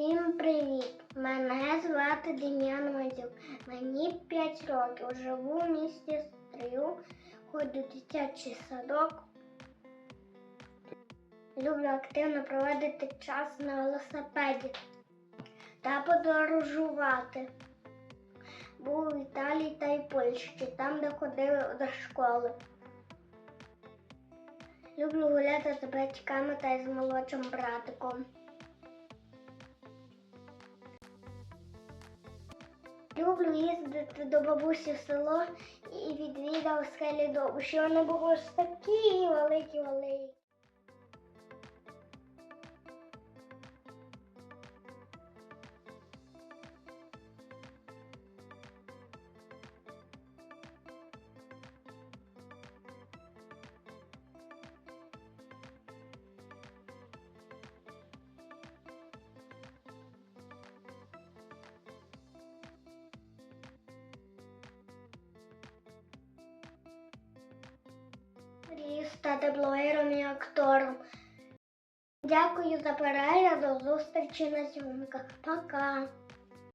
Всім привіт! Мене звати Дем'ян Мазюк. Мені 5 років. Живу в місті Стрию, ходжу в дитячий садок. Люблю активно проводити час на велосипеді та подорожувати. Був в Італії та й Польщі, там, де ходили до школи. Люблю гуляти з батьками та з молодшим братиком. Люблю їздити до бабусі в село і відвідав скелі довбуші. Вони були ж такі великі великі. Стати блогером і актором. Дякую за перегляд, до зустрічі на зйомках. Пока.